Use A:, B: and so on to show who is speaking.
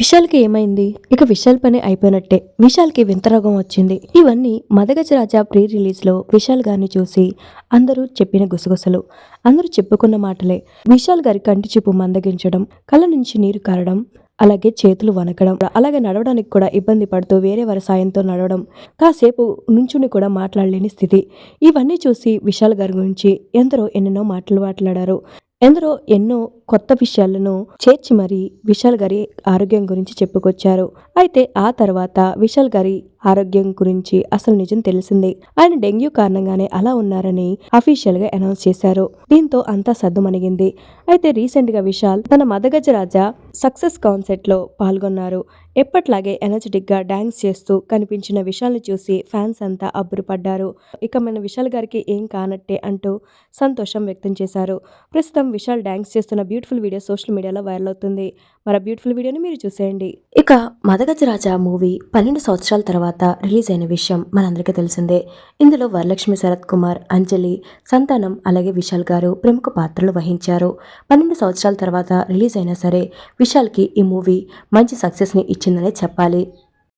A: విశాల్కి ఏమైంది? ఇక విశాల్ పని అయిపోయినట్టే. విశాల్కి వింత రోగం వచ్చింది. ఇవన్నీ మదగజరాజా ప్రీ రిలీజ్లో విశాల్ గారిని చూసి అందరూ చెప్పిన గుసగుసలు. అందరూ చెప్పుకున్న మాటలే. విశాల్ గారి కంటి చూపు మందగించడం కళ్ళ నుంచి నీరు కారడం అలాగే చేతులు వనకడం అలాగే నడవడానికి కూడా ఇబ్బంది పడుతూ వేరే వారి సాయంతో నడవడం కాసేపు నుంచుని కూడా మాట్లాడలేని స్థితి. ఇవన్నీ చూసి విశాల్ గారి గురించి ఎందరో ఎన్నెన్నో మాటలు మాట్లాడారు. ఎందరో ఎన్నో కొత్త విషయాలను చేర్చి మరీ విశాల్ గారి ఆరోగ్యం గురించి చెప్పుకొచ్చారు. అయితే ఆ తర్వాత విశాల్ గారి ఆరోగ్యం గురించి అసలు నిజం తెలిసింది. ఆయన డెంగ్యూ కారణంగానే అలా ఉన్నారని అఫీషియల్గా అనౌన్స్ చేశారు. దీంతో అంతా సద్దుమణిగింది అయితే రీసెంట్గా విశాల్ తన మదగజ రాజా సక్సెస్ కాన్సెర్ట్లో పాల్గొన్నారు. ఎప్పట్లాగే ఎనర్జెటిక్గా డాన్స్ చేస్తూ కనిపించిన విశాల్ని చూసి ఫ్యాన్స్ అంతా అబ్బురపడ్డారు. ఇక మన విశాల్ గారికి ఏం కానట్టే అంటూ సంతోషం వ్యక్తం చేశారు. ప్రస్తుతం విశాల్ డాన్స్ చేస్తున్న బ్యూటిఫుల్ వీడియో సోషల్ మీడియాలో వైరల్ అవుతుంది. మరి బ్యూటిఫుల్ వీడియోని మీరు చూసేయండి. ఇక మదగజ రాజా మూవీ పన్నెండు సంవత్సరాల తర్వాత రిలీజ్ అయిన విషయం మనందరికీ తెలిసిందే. ఇందులో వరలక్ష్మి శరత్ కుమార్ అంజలి సంతానం అలాగే విశాల్ గారు ప్రముఖ పాత్రలు వహించారు. పన్నెండు సంవత్సరాల తర్వాత రిలీజ్ అయినా సరే విశాల్కి ఈ మూవీ మంచి సక్సెస్ని ఇచ్చిందనే చెప్పాలి.